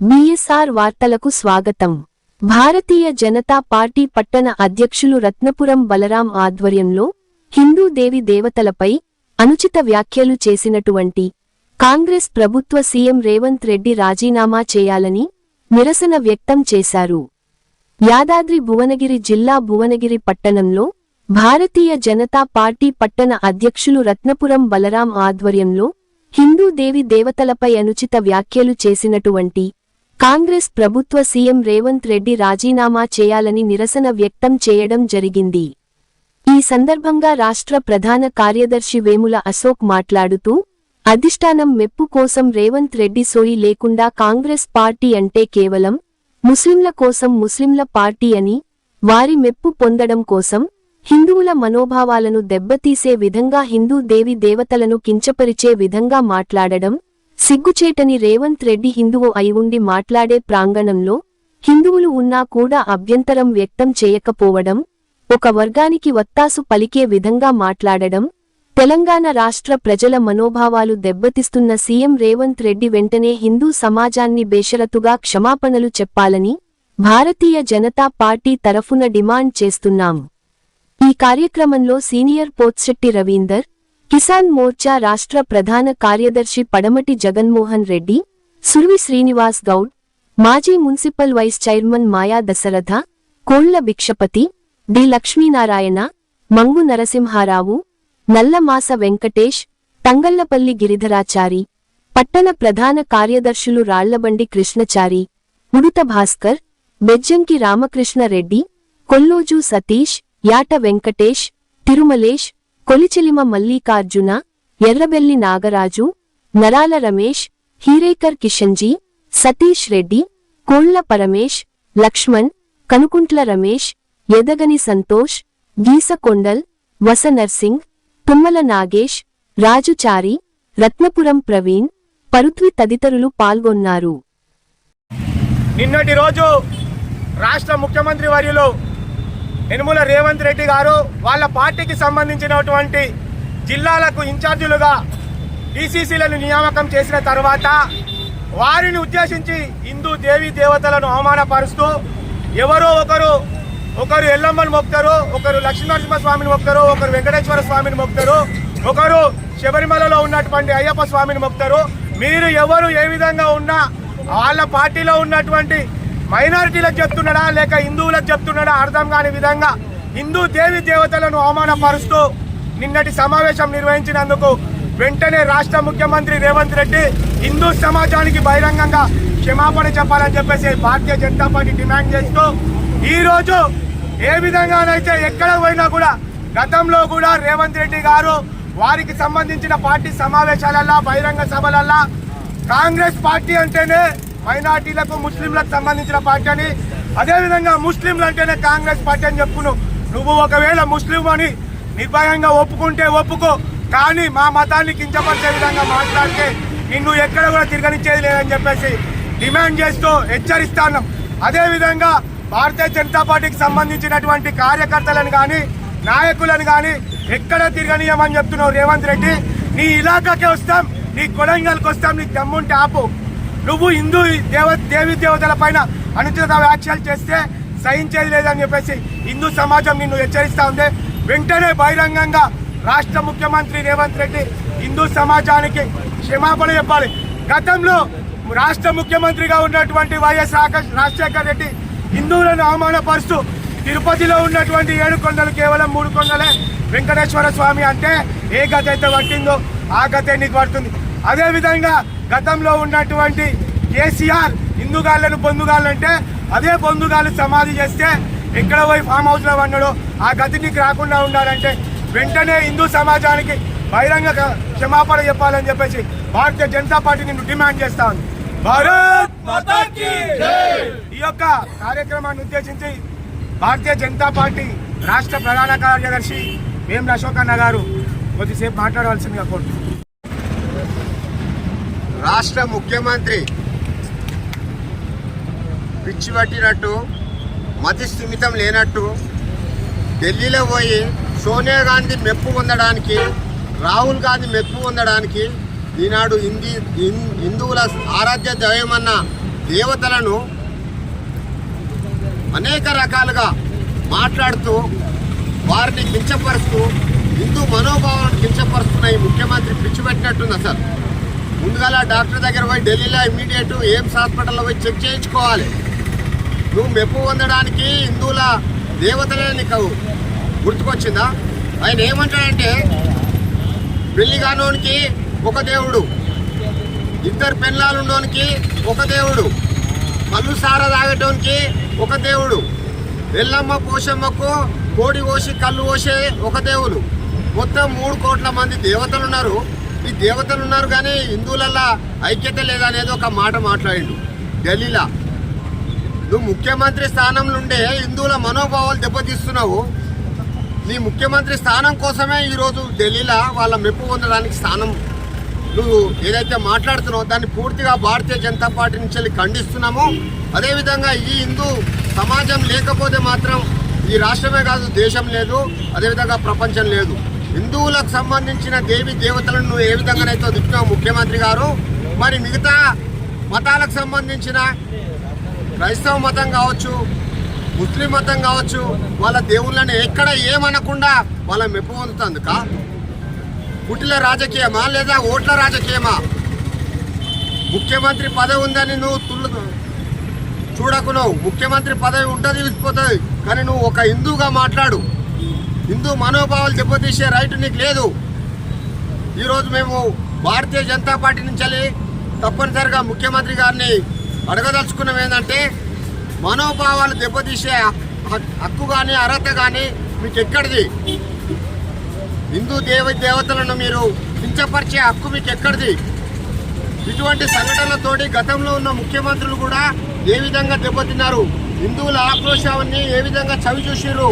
BSR వార్తలకు స్వాగతం. భారతీయ Janata party పట్టణ అధ్యక్షులు రత్నపురం బలరాం ఆధ్వర్యంలో హిందూ దేవి దేవతలపై అనుచిత వ్యాఖ్యలు చేసినటువంటి కాంగ్రెస్ ప్రభుత్వ సీఎం రేవంత్ రెడ్డి రాజీనామా చేయాలని నిరసన వ్యక్తం చేశారు. యాదాద్రి భువనగిరి జిల్లా భువనగిరి పట్టణంలో భారతీయ జనతా పార్టీ పట్టణ అధ్యక్షులు రత్నపురం బలరాం ఆధ్వర్యంలో హిందూ దేవి దేవతలపై అనుచిత వ్యాఖ్యలు చేసినటువంటి కాంగ్రెస్ ప్రభుత్వ సీఎం రేవంత్ రెడ్డి రాజీనామా చేయాలని నిరసన వ్యక్తం చేయడం జరిగింది. ఈ సందర్భంగా రాష్ట్ర ప్రధాన కార్యదర్శి వేముల అశోక్ మాట్లాడుతూ అధిష్టానం మెప్పు కోసం రేవంత్ రెడ్డి సోయి లేకుండా కాంగ్రెస్ పార్టీ అంటే కేవలం ముస్లింల కోసం ముస్లింల పార్టీ అని వారి మెప్పు పొందడం కోసం హిందువుల మనోభావాలను దెబ్బతీసే విధంగా హిందూ దేవి దేవతలను కించపరిచే విధంగా మాట్లాడడం సిగ్గుచేటని రేవంత్ రెడ్డి హిందువు అయి ఉండి మాట్లాడే ప్రాంగణంలో హిందువులు ఉన్నా కూడా అభ్యంతరం వ్యక్తం చేయకపోవడం ఒక వర్గానికి వత్తాసు పలికే విధంగా మాట్లాడడం తెలంగాణ రాష్ట్ర ప్రజల మనోభావాలు దెబ్బతిస్తున్న సీఎం రేవంత్ రెడ్డి వెంటనే హిందూ సమాజాన్ని బేషరతుగా క్షమాపణలు చెప్పాలని భారతీయ జనతా పార్టీ తరఫున డిమాండ్ చేస్తున్నాం. ఈ కార్యక్రమంలో సీనియర్ పోత్శెట్టి రవీందర్ కిసాన్ మోర్చా రాష్ట్ర ప్రధాన కార్యదర్శి పడమటి జగన్మోహన్ రెడ్డి సుర్వి శ్రీనివాస్ గౌడ్ మాజీ municipal vice chairman Maya Dasharatha Kolla Bhikshapathi D Lakshminarayana Mangu Narasimha Rao Nallamasa Venkatesh Thangallapalli Giridharachari పట్టణ ప్రధాన కార్యదర్శులు రాళ్ళబండి కృష్ణచారి ఉడుత భాస్కర్ బెజ్జంకి రామకృష్ణ రెడ్డి కొల్లోజు సతీష్ యాట వెంకటేష్ తిరుమలేష్ కొలిచెలిమ మల్లికార్జున ఎర్రబెల్లి నాగరాజు నరాల రమేష్ హీరేకర్ కిషన్జీ సతీష్ రెడ్డి కోళ్ళ పరమేష్ లక్ష్మణ్ కనుకుంట్ల రమేష్ ఎదగని సంతోష్ గీసకొండల్ వస నర్సింగ్ తుమ్మల నాగేష్ రాజుచారి రత్నపురం ప్రవీణ్ పరుత్వి తదితరులు పాల్గొన్నారు. నిన్నటి రోజు రాష్ట్ర ముఖ్యమంత్రి వర్యులు యనుమల రేవంత్ రెడ్డి గారు వాళ్ళ పార్టీకి సంబంధించినటువంటి జిల్లాలకు ఇన్ఛార్జీలుగా డీసీసీలను నియామకం చేసిన తర్వాత వారిని ఉద్దేశించి హిందూ దేవీ దేవతలను అవమానపరుస్తూ ఎవరో ఒకరు ఒకరు ఎల్లమ్మని మొక్తారు ఒకరు లక్ష్మీనరసింహ స్వామిని మొక్తారు ఒకరు వెంకటేశ్వర స్వామిని మొక్తారు ఒకరు శబరిమలలో ఉన్నటువంటి అయ్యప్ప స్వామిని మొక్తారు మీరు ఎవరు ఏ విధంగా ఉన్నా వాళ్ళ పార్టీలో ఉన్నటువంటి మైనారిటీలకు చెప్తున్నాడా లేక హిందువులకు చెప్తున్నాడా? అర్థం కాని విధంగా హిందూ దేవి దేవతలను అవమానపరుస్తూ నిన్నటి సమావేశం నిర్వహించినందుకు వెంటనే రాష్ట్ర ముఖ్యమంత్రి రేవంత్ రెడ్డి హిందూ సమాజానికి బహిరంగంగా క్షమాపణ చెప్పాలని చెప్పేసి భారతీయ జనతా పార్టీ డిమాండ్ చేస్తూ ఈరోజు ఏ విధంగానైతే ఎక్కడ పోయినా కూడా గతంలో కూడా రేవంత్ రెడ్డి గారు వారికి సంబంధించిన పార్టీ సమావేశాలల్లా బహిరంగ సభలల్లా కాంగ్రెస్ పార్టీ అంటేనే మైనార్టీలకు ముస్లింలకు సంబంధించిన పార్టీ అని. అదేవిధంగా ముస్లింలు అంటేనే కాంగ్రెస్ పార్టీ అని చెప్పుకున్నావు నువ్వు ఒకవేళ ముస్లిం అని నిర్భయంగా ఒప్పుకుంటే ఒప్పుకో. కానీ మా మతాన్ని కించపరిచే విధంగా మాట్లాడితే నిన్ను ఎక్కడ కూడా తిరగనిచ్చేది లేదని చెప్పేసి డిమాండ్ చేస్తూ హెచ్చరిస్తాను అదేవిధంగా భారతీయ జనతా పార్టీకి సంబంధించినటువంటి కార్యకర్తలను కానీ నాయకులను కానీ ఎక్కడ తిరగనీయమని చెప్తున్నావు రేవంత్ రెడ్డి. నీ ఇలాకాకే వస్తాం నీ కొడంగల్కి వస్తాం నీ దమ్ముంటే ఆపు. నువ్వు హిందూ దేవ దేవి దేవతల పైన అనుచిత వ్యాఖ్యలు చేస్తే సహించేది లేదని చెప్పేసి హిందూ సమాజం నిన్ను హెచ్చరిస్తా ఉంది. వెంటనే బహిరంగంగా రాష్ట్ర ముఖ్యమంత్రి రేవంత్ రెడ్డి హిందూ సమాజానికి క్షమాపణ చెప్పాలి. గతంలో రాష్ట్ర ముఖ్యమంత్రిగా ఉన్నటువంటి వైఎస్ రాజశేఖర రెడ్డి హిందువులను అవమానపరుస్తూ తిరుపతిలో ఉన్నటువంటి ఏడు కొండలు కేవలం మూడు కొండలే వెంకటేశ్వర స్వామి అంటే ఏ గత అయితే పట్టిందో ఆ గతే నీకు పడుతుంది. అదేవిధంగా గతంలో ఉన్నటువంటి కేసీఆర్ హిందుగాళ్ళను పొందుగాలంటే అదే పొందుగాలు సమాధి చేస్తే ఎక్కడ పోయి ఫామ్ హౌస్లో ఉన్నాడో ఆ గతికి రాకుండా ఉండాలంటే వెంటనే హిందూ సమాజానికి బహిరంగ క- క్షమాపణ చెప్పాలని చెప్పేసి భారతీయ జనతా పార్టీ నిన్ను డిమాండ్ చేస్తా ఉంది. భారత్ ఈ యొక్క కార్యక్రమాన్ని ఉద్దేశించి భారతీయ జనతా పార్టీ రాష్ట్ర ప్రధాన కార్యదర్శి వేముల అశోక్ అన్న గారు కొద్దిసేపు మాట్లాడవలసిందిగా కోరుతున్నాను. రాష్ట్ర ముఖ్యమంత్రి పిచ్చి పట్టినట్టు మతి స్థిమితం లేనట్టు ఢిల్లీలో పోయి సోనియా గాంధీ మెప్పు పొందడానికి రాహుల్ గాంధీ మెప్పు పొందడానికి ఈనాడు హిందీ హిం- హిందువుల ఆరాధ్య దైవమన్న దేవతలను అనేక రకాలుగా మాట్లాడుతూ వారిని కించపరుస్తూ హిందూ మనోభావాలను కించపరుస్తున్న ఈ ముఖ్యమంత్రి పిచ్చిపెట్టినట్టుంది అసలు ముందుగా డాక్టర్ దగ్గర పోయి ఢిల్లీలో ఇమ్మీడియట్ ఎయిమ్స్ హాస్పిటల్లో పోయి చెక్ చేయించుకోవాలి. నువ్వు మెప్పు పొందడానికి హిందువుల దేవతలే నీకు గుర్తుకొచ్చిందా? ఆయన ఏమంటాడంటే పెళ్ళి కానోనికి ఒక దేవుడు ఇద్దరు పెళ్ళాలు ఉన్నోనికి ఒక దేవుడు పళ్ళు సార తాగటోనికి ఒక దేవుడు ఎల్లమ్మ పోషమ్మకు కోడి కోసి కళ్ళు కోసే ఒక దేవుడు. మొత్తం మూడు కోట్ల మంది దేవతలు ఉన్నారు. ఈ దేవతలు ఉన్నారు కానీ హిందువులల్లా ఐక్యత లేదనేది ఒక మాట మాట్లాడిండు. ఢిల్లీలో నువ్వు ముఖ్యమంత్రి స్థానంలో ఉండే హిందువుల మనోభావాలు దెబ్బతీస్తున్నావు. నీ ముఖ్యమంత్రి స్థానం కోసమే ఈరోజు ఢిల్లీలో వాళ్ళ మెప్పు పొందడానికి స్థానం. నువ్వు ఏదైతే మాట్లాడుతున్నావో దాన్ని పూర్తిగా భారతీయ జనతా పార్టీ నుంచి వెళ్ళి ఖండిస్తున్నాము. అదేవిధంగా ఈ హిందూ సమాజం లేకపోతే మాత్రం ఈ రాష్ట్రమే కాదు దేశం లేదు. అదేవిధంగా ప్రపంచం లేదు. హిందువులకు సంబంధించిన దేవి దేవతలను నువ్వు ఏ విధంగానైతే దిప్పినావు ముఖ్యమంత్రి గారు మరి మిగతా మతాలకు సంబంధించిన క్రైస్తవ మతం కావచ్చు ముస్లిం మతం కావచ్చు వాళ్ళ దేవుళ్ళని ఎక్కడ ఏమనకుండా వాళ్ళ మెప్పు పొందుతుంది కా? పుట్టిల రాజకీయమా లేదా ఓట్ల రాజకీయమా? ముఖ్యమంత్రి పదవి ఉందని నువ్వు తుళ్ళు చూడకు ముఖ్యమంత్రి పదవి ఉంటుంది విసిపోతుంది కానీ నువ్వు ఒక హిందూగా మాట్లాడు. హిందూ మనోభావాలు దెబ్బతీసే రైట్ నీకు లేదు. ఈరోజు మేము భారతీయ జనతా పార్టీ నుంచి తప్పనిసరిగా ముఖ్యమంత్రి గారిని అడగదలుచుకున్నాం ఏంటంటే మనోభావాలు దెబ్బతీసే హక్కు కానీ అర్హత కానీ మీకు ఎక్కడిది? హిందూ దేవ దేవతలను మీరు కించపరిచే హక్కు మీకు ఎక్కడిది? ఇటువంటి సంఘటనలతోటి గతంలో ఉన్న ముఖ్యమంత్రులు కూడా ఏ విధంగా దెబ్బతిన్నారు? హిందువుల ఆక్రోశాన్ని ఏ విధంగా చవి చూసిర్రు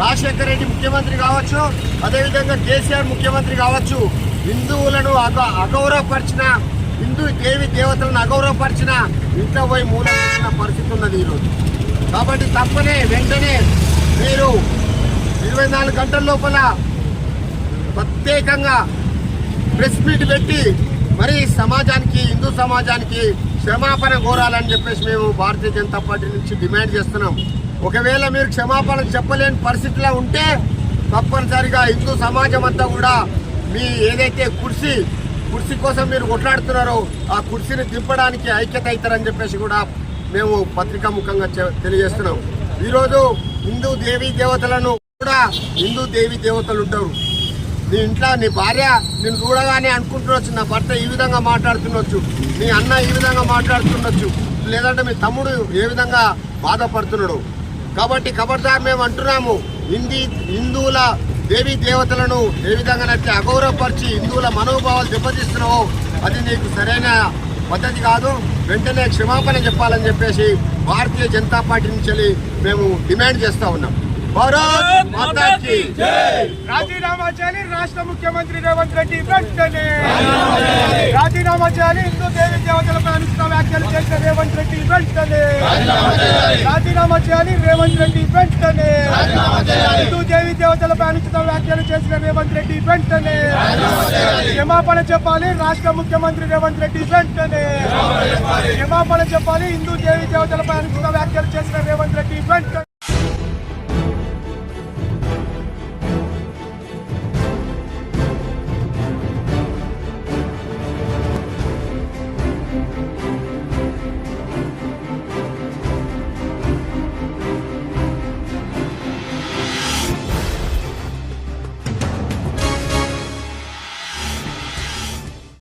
రాజశేఖర రెడ్డి ముఖ్యమంత్రి కావచ్చు అదేవిధంగా కేసీఆర్ ముఖ్యమంత్రి కావచ్చు హిందువులను అగ అగౌరవపరిచిన హిందూ దేవి దేవతలను అగౌరవపరిచిన ఇంట్లో పోయి మూల పరిస్థితి ఉన్నది ఈరోజు. కాబట్టి తప్పనే వెంటనే మీరు ఇరవై నాలుగు గంటల లోపల ప్రత్యేకంగా ప్రెస్ మీట్ పెట్టి మరి సమాజానికి హిందూ సమాజానికి క్షమాపణ కోరాలని చెప్పేసి మేము భారతీయ జనతా పార్టీ నుంచి డిమాండ్ చేస్తున్నాం. ఒకవేళ మీరు క్షమాపణ చెప్పలేని పరిస్థితిలో ఉంటే తప్పనిసరిగా హిందూ సమాజం అంతా కూడా మీ ఏదైతే కుర్సీ కుర్చీ కోసం మీరు కొట్లాడుతున్నారో ఆ కుర్చీని దింపడానికి ఐక్యత అవుతారని చెప్పేసి కూడా మేము పత్రికా ముఖంగా తెలియజేస్తున్నాం. ఈరోజు హిందూ దేవీ దేవతలను కూడా హిందూ దేవీ దేవతలు ఉంటారు. నీ ఇంట్లో నీ భార్య నేను చూడగానే అనుకుంటుండొచ్చు నా భర్త ఈ విధంగా మాట్లాడుతుండొచ్చు నీ అన్న ఈ విధంగా మాట్లాడుతుండొచ్చు లేదంటే మీ తమ్ముడు ఏ విధంగా బాధపడుతున్నాడు. కాబట్టి ఖబర్దార్ మేము అంటున్నాము. హిందీ హిందువుల దేవీ దేవతలను ఏ విధంగా నచ్చి అగౌరవపరిచి హిందువుల మనోభావాలు దెబ్బతీస్తున్నావో అది నీకు సరైన పద్ధతి కాదు. వెంటనే క్షమాపణ చెప్పాలని చెప్పేసి భారతీయ జనతా పార్టీ నుంచి వెళ్ళి మేము డిమాండ్ చేస్తూ ఉన్నాం. భారత్ మాతాకి రాజీనామా చేయాలి రాష్ట్ర ముఖ్యమంత్రి రేవంత్ రెడ్డి వెంటనే. రాజీనామా చేయాలి. హిందూ దేవి దేవతలపై అనుచిత వ్యాఖ్యలు చేసిన రేవంత్ రెడ్డి వెంటనే. రాజీనామా చేయాలి. రేవంత్ రెడ్డి వెంటనే. హిందూ దేవి దేవతలపై అనుచిత వ్యాఖ్యలు చేసిన రేవంత్ రెడ్డి వెంటనే. క్షమాపణ చెప్పాలి రాష్ట్ర ముఖ్యమంత్రి రేవంత్ రెడ్డి వెంటనే. క్షమాపణ చెప్పాలి హిందూ దేవి దేవతలపై అనుచిత వ్యాఖ్యలు చేసిన రేవంత్ రెడ్డి వెంటనే.